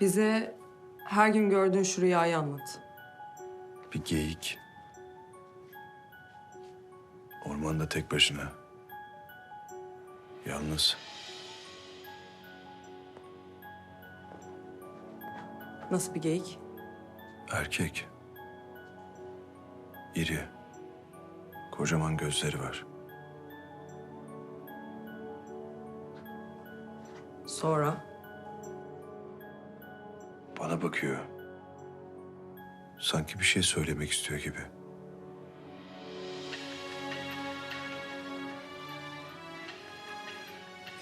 Bize her gün gördüğün şu rüyayı anlat. Bir geyik. Ormanda tek başına. Yalnız. Nasıl bir geyik? Erkek. İri. Kocaman gözleri var. Sonra Bana bakıyor. Sanki bir şey söylemek istiyor gibi.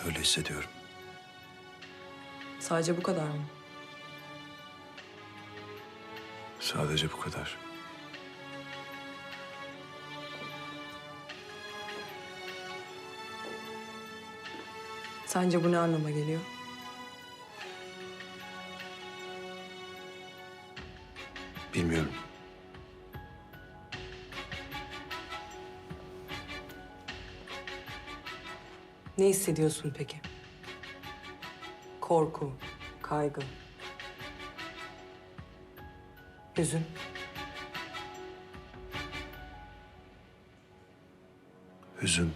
Öyle hissediyorum. sadece bu kadar mı? Sadece bu kadar. Sence bu ne anlama geliyor? Bilmiyorum. Ne hissediyorsun peki? Korku, kaygı, hüzün. Hüzün.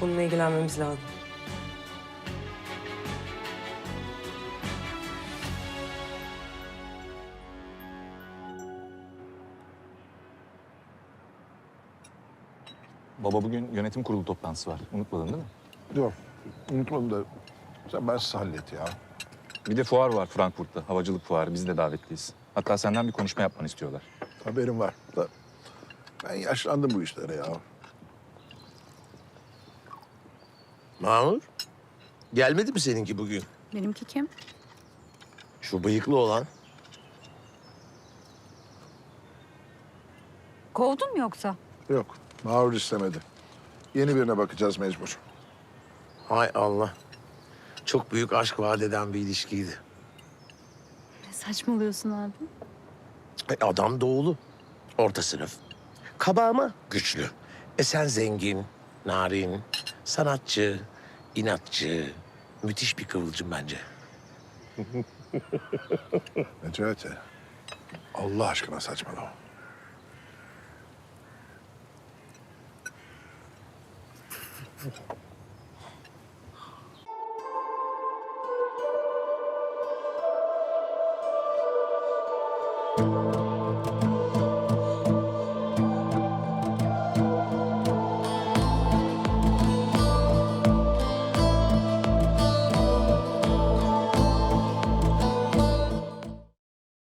Bununla ilgilenmemiz lazım. Baba bugün yönetim kurulu toplantısı var. Unutmadın değil mi? Yok. Unutmadım da sen ben hallet ya. Bir de fuar var Frankfurt'ta. Havacılık fuarı. Biz de davetliyiz. Hatta senden bir konuşma yapmanı istiyorlar. Haberim var da ben yaşlandım bu işlere ya. Mahmur, gelmedi mi seninki bugün? Benimki kim? Şu bıyıklı olan. Kovdun mu yoksa? Yok. Mahur istemedi. Yeni birine bakacağız mecbur. Hay Allah. Çok büyük aşk vaat eden bir ilişkiydi. Ne saçmalıyorsun abi? E, adam doğulu. Orta sınıf. Kaba ama güçlü. E sen zengin, narin, sanatçı, inatçı. Müthiş bir kıvılcım bence. Necati. Allah aşkına saçmalama. Thank you.